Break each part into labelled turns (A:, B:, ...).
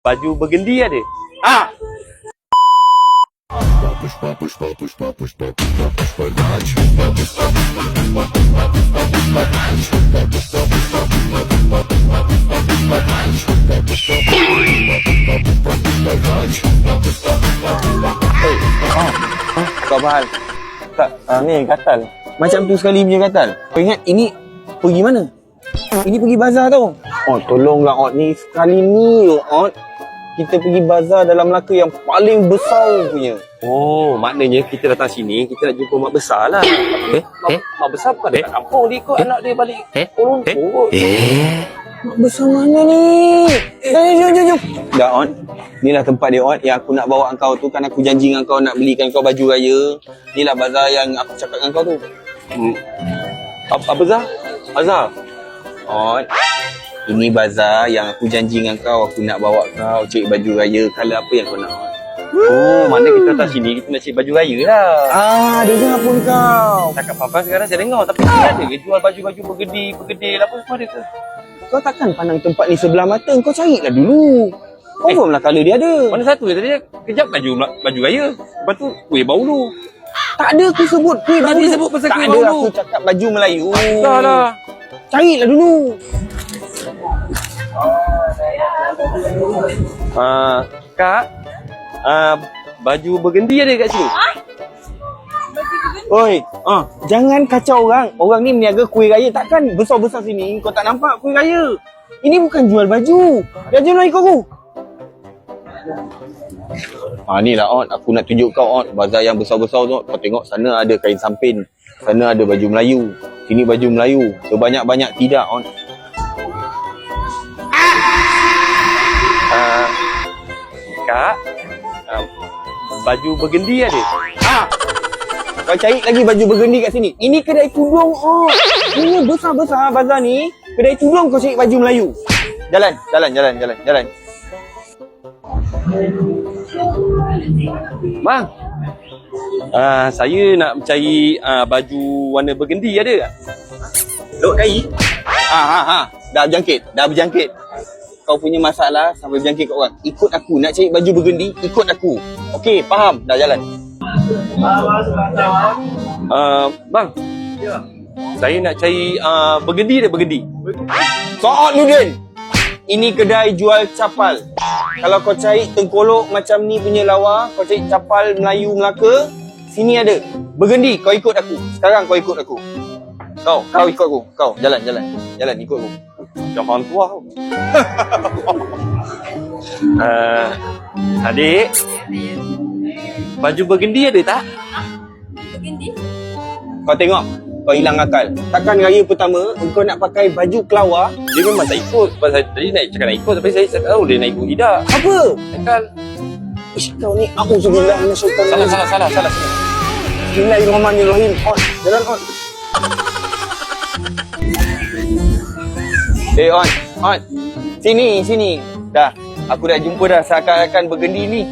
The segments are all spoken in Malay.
A: Baju bergendi ada? Ah,
B: Kau apa hal? Tak, ah, ni gatal. Macam tu sekali punya gatal. Kau ingat ini pergi mana? Ini pergi bazar tau. Oh, tolonglah Ot. Ni sekali ni Ot. Kita pergi bazar dalam Melaka yang paling besar punya.
A: oh maknanya kita datang sini kita nak jumpa mak besar lah.
C: Eh?
A: Mak,
C: Eh?
A: mak besar bukan dekat kampung dia ikut anak dia balik.
C: Eh?
A: Orang
C: Eh? Eh?
B: Mak besar mana ni? Eh, jom, jom, jom. Dah, Ot. Inilah tempat dia, Ot. Yang aku nak bawa kau tu. Kan aku janji dengan kau nak belikan kau baju raya. Inilah bazar yang aku cakap dengan kau tu.
A: Hmm. Apa, apa Zah? Azhar?
B: Ot. Ini bazar yang aku janji dengan kau. Aku nak bawa kau cari baju raya. Kalau apa yang kau nak.
A: Oh, mana kita datang sini kita nak cari baju raya lah.
B: Ah, dengar pun kau.
A: Cakap apa sekarang saya dengar tapi sini ada ke jual baju-baju bergedi, bergedil apa semua ada ke?
B: Kau takkan pandang tempat ni sebelah mata. Kau carilah dulu. Confirm lah colour dia ada.
A: Mana satu dia tadi kejap baju baju raya. Lepas tu kuih bau lu.
B: Tak ada aku sebut kuih
A: Tadi
B: baru.
A: sebut pasal
B: Tak
A: kuih
B: ada
A: baru.
B: aku cakap baju Melayu.
A: Dah lah.
B: Carilah dulu.
A: Ah, kak. Ah, baju bergendi ada kat sini.
B: Oi, ah, jangan kacau orang. Orang ni meniaga kuih raya. Takkan besar-besar sini kau tak nampak kuih raya. Ini bukan jual baju. Dah lah ikut aku. Ah ni lah Ot, aku nak tunjuk kau Ot, bazar yang besar-besar tu. Kau tengok sana ada kain sampin, sana ada baju Melayu, sini baju Melayu. Sebanyak-banyak tidak Ot.
A: Kak. Ah, baju bergendi ada.
B: Ah. Kau cari lagi baju bergendi kat sini. Ini kedai tudung Ot. Ini besar-besar bazar ni. Kedai tudung kau cari baju Melayu. Jalan, jalan, jalan, jalan, jalan.
A: Bang. Ah, saya nak cari ah, baju warna bergendi ada tak?
B: Lok kai. Ha ha ha. Dah berjangkit, dah berjangkit. Kau punya masalah sampai berjangkit kat orang. Ikut aku nak cari baju bergendi, ikut aku. Okey, faham? Dah jalan.
A: Ah, bang. Saya nak cari ah, bergendi ada bergendi.
B: Soal Nudin. Ini kedai jual capal. Kalau kau cari tengkolok macam ni punya lawa, kau cari capal Melayu Melaka, sini ada. Bergendi, kau ikut aku. Sekarang kau ikut aku. Kau, kau ikut aku. Kau, jalan, jalan. Jalan, ikut aku.
A: Orang tua tau. Ah, adik. Baju bergendi ada tak?
B: Kau tengok, kau hilang akal. Takkan raya pertama, kau nak pakai baju kelawar,
A: Dia memang tak ikut. Sebab saya tadi nak cakap nak ikut tapi saya tak tahu dia nak ikut tidak.
B: apa?
A: Takkan.
B: Ish, kau ni aku sebilah minasyaitan
A: Salah, salah, salah, salah.
B: Bismillahirrahmanirrahim. On, jalan on. Eh on, on. Sini, sini. Dah, aku dah jumpa dah seakan-akan bergendi ni.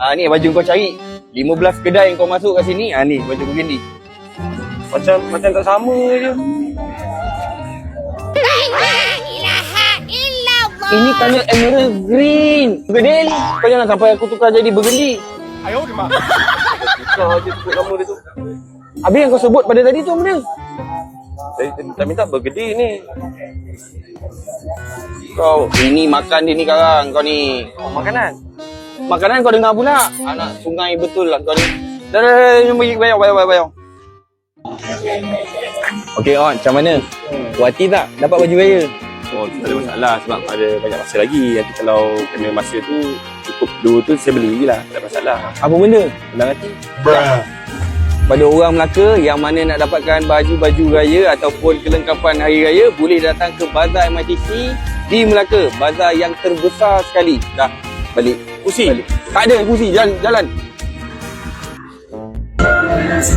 B: Ah ni baju kau cari. 15 kedai yang kau masuk kat sini. Ah ni baju bergendi.
A: Macam macam tak sama je.
B: Ini colour emerald green. Bergedil. Kau jangan sampai aku tukar jadi bergendi.
A: Tukar je sebut nama dia tu.
B: Habis yang kau sebut pada tadi tu benda.
A: Saya tak minta bergedi ni. Kau
B: Ini makan dia ni sekarang kau ni.
A: oh, makanan.
B: Makanan kau dengar pula. Anak sungai betul lah kau ni. Dah, dah, dah, jom pergi bayar, bayar, bayar, bayar. Okey, On, macam mana? Puas hati tak dapat baju raya?
A: Oh, tak ada masalah sebab ada banyak masa lagi. Nanti kalau kena masa tu cukup dua tu saya beli je lah. Tak ada masalah.
B: Apa benda?
A: Senang hati.
B: Pada orang Melaka yang mana nak dapatkan baju-baju raya ataupun kelengkapan hari raya, boleh datang ke Bazar MITC di Melaka. Bazar yang terbesar sekali. Dah, balik.
A: Pusi.
B: Balik. Tak ada kursi, jalan, jalan.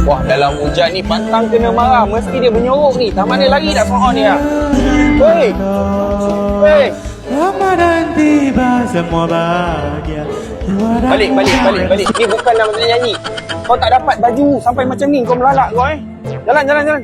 B: Wah, dalam hujan ni pantang kena marah. Mesti dia menyorok ni. Tak mana lari dah soal ni lah. Hei! Hei!
D: Ramadan tiba semua bahagia
B: Balik, balik, balik, balik. Ni bukan nama nyanyi. Kau tak dapat baju sampai macam ni. Kau melalak kau eh. Jalan, jalan, jalan.